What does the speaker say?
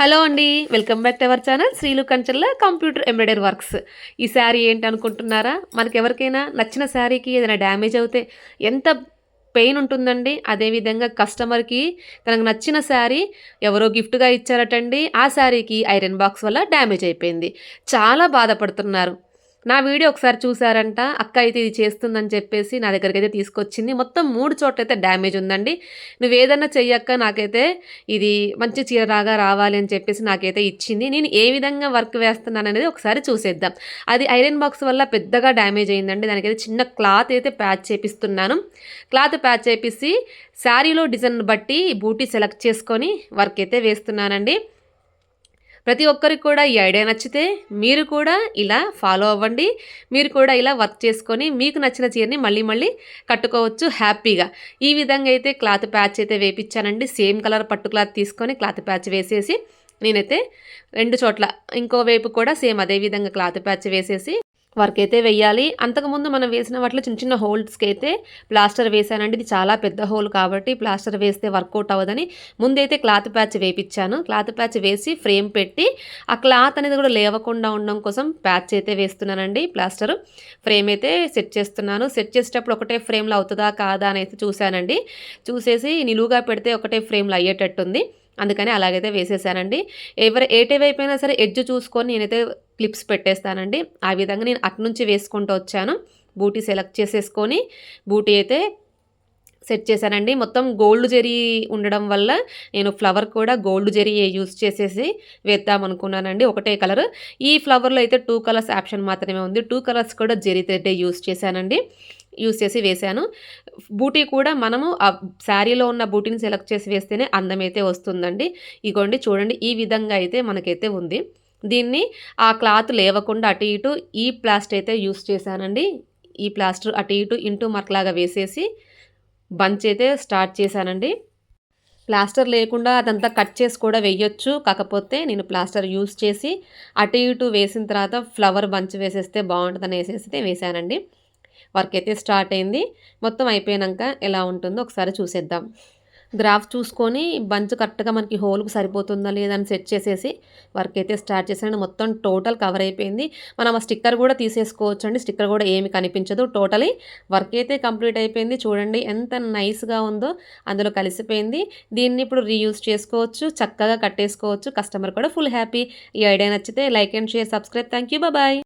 Hello అండి welcome back to our channel Srilu Kanchella computer embroidery works. ఈ శారీ ఏంటి అనుకుంటున్నారా మనకి ఎవరికైనా నచ్చిన శారీకి ఏదైనా డ్యామేజ్ అవుతే ఎంత పెయిన్ ఉంటుందండి? అదేవిధంగా కస్టమర్కి తనకు నచ్చిన శారీ ఎవరో గిఫ్ట్గా ఇచ్చారటండి ఆ శారీకి ఐరన్ బాక్స్ వల్ల డ్యామేజ్ అయిపోయింది. చాలా బాధపడుతున్నారు. నా వీడియో ఒకసారి చూసారంట అక్క అయితే ఇది చేస్తుందని చెప్పేసి నా దగ్గరికి అయితే తీసుకొచ్చింది. మొత్తం మూడు చోట్ల అయితే డ్యామేజ్ ఉందండి. నువ్వు ఏదన్నా చెయ్యక్క నాకైతే ఇది మంచి చీర రాగా రావాలి అని చెప్పేసి నాకైతే ఇచ్చింది. నేను ఏ విధంగా వర్క్ వేస్తున్నాను అనేది ఒకసారి చూసేద్దాం. అది ఐరన్ బాక్స్ వల్ల పెద్దగా డ్యామేజ్ అయిందండి. దానికైతే చిన్న క్లాత్ అయితే ప్యాచ్ చేపిస్తున్నాను. క్లాత్ ప్యాచ్ చేపిసి శారీలో డిజైన్ బట్టి బూటీ సెలెక్ట్ చేసుకొని వర్క్ అయితే వేస్తున్నానండి. ప్రతి ఒక్కరికి కూడా ఈ ఐడియా నచ్చితే మీరు కూడా ఇలా ఫాలో అవ్వండి. మీరు కూడా ఇలా వర్క్ చేసుకొని మీకు నచ్చిన చీరని మళ్ళీ మళ్ళీ కట్టుకోవచ్చు హ్యాపీగా. ఈ విధంగా అయితే క్లాత్ ప్యాచ్ అయితే వేపించానండి సేమ్ కలర్ పట్టు క్లాత్ తీసుకొని క్లాత్ ప్యాచ్ వేసేసి నేనైతే రెండు చోట్ల ఇంకో వైపు కూడా సేమ్ అదే విధంగా క్లాత్ ప్యాచ్ వేసేసి వర్క్ అయితే వేయాలి అంతకుముందు మనం వేసిన వాటిలో చిన్న చిన్న హోల్స్కి అయితే ప్లాస్టర్ వేసానండి ఇది చాలా పెద్ద హోల్ కాబట్టి ప్లాస్టర్ వేస్తే వర్కౌట్ అవ్వదని ముందైతే క్లాత్ ప్యాచ్ వేపించాను క్లాత్ ప్యాచ్ వేసి ఫ్రేమ్ పెట్టి ఆ క్లాత్ అనేది కూడా లేవకుండా ఉండడం కోసం ప్యాచ్ అయితే వేస్తున్నానండి ప్లాస్టర్. ఫ్రేమ్ అయితే సెట్ చేస్తున్నాను. సెట్ చేసేటప్పుడు ఒకటే ఫ్రేమ్లో అవుతుందా కాదా అని అయితే చూశానండి. చూసేసి నిలువుగా పెడితే ఒకటే ఫ్రేమ్లో అయ్యేటట్టుంది. అందుకని అలాగైతే వేసేసానండి. ఎవరు ఏ వైపు అయిపోయినా సరే ఎడ్జ్ చూసుకొని నేనైతే క్లిప్స్ పెట్టేస్తానండి. ఆ విధంగా నేను అట్నుంచి వేసుకుంటూ వచ్చాను. బూటీ సెలెక్ట్ చేసేసుకొని బూటీ అయితే సెట్ చేశానండి. మొత్తం గోల్డ్ జెరీ ఉండడం వల్ల నేను ఫ్లవర్ కూడా గోల్డ్ జెరీ యూస్ చేసేసి వేద్దాం అనుకున్నానండి. ఒకటే కలర్. ఈ ఫ్లవర్లో అయితే టూ కలర్స్ ఆప్షన్ మాత్రమే ఉంది. టూ కలర్స్ కూడా జెరీ థ్రెడ్ యూస్ చేశానండి. యూస్ చేసి వేశాను. బూటీ కూడా మనము ఆ శారీలో ఉన్న బూటీని సెలెక్ట్ చేసి వేస్తేనే అందమైతే వస్తుందండి. ఇగోండి చూడండి. ఈ విధంగా అయితే మనకైతే ఉంది. దీన్ని ఆ క్లాత్ లేవకుండా అటు ఇటు ఈ ప్లాస్టర్ అయితే యూస్ చేశానండి. ఈ ప్లాస్టర్ అటు ఇటు ఇంటూ మార్క్లాగా వేసేసి బంచ్ అయితే స్టార్ట్ చేశానండి. ప్లాస్టర్ లేకుండా అదంతా కట్ చేసి కూడా వేయొచ్చు. కాకపోతే నేను ప్లాస్టర్ యూస్ చేసి అటు ఇటు వేసిన తర్వాత ఫ్లవర్ బంచ్ వేసేస్తే బాగుంటుందని వేసేస్తే వేసానండి వర్క్ అయితే స్టార్ట్ అయింది. మొత్తం అయిపోయాక ఎలా ఉంటుందో ఒకసారి చూసేద్దాం. గ్రాఫ్ చూసుకొని బంచ్ కరెక్ట్గా మనకి హోల్కి సరిపోతుందా లేదని సెట్ చేసేసి వర్క్ అయితే స్టార్ట్ చేసాను మొత్తం టోటల్ కవర్ అయిపోయింది. మనం ఆ స్టిక్కర్ కూడా తీసేసుకోవచ్చు అండి స్టిక్కర్ కూడా ఏమి కనిపించదు. టోటలీ వర్క్ అయితే కంప్లీట్ అయిపోయింది. చూడండి ఎంత నైస్గా ఉందో అందులో కలిసిపోయింది. దీన్ని ఇప్పుడు రీయూజ్ చేసుకోవచ్చు. చక్కగా కట్టేసుకోవచ్చు. కస్టమర్ కూడా ఫుల్ హ్యాపీ. ఈ ఐడియా నచ్చితే like and share subscribe. Thank you bye.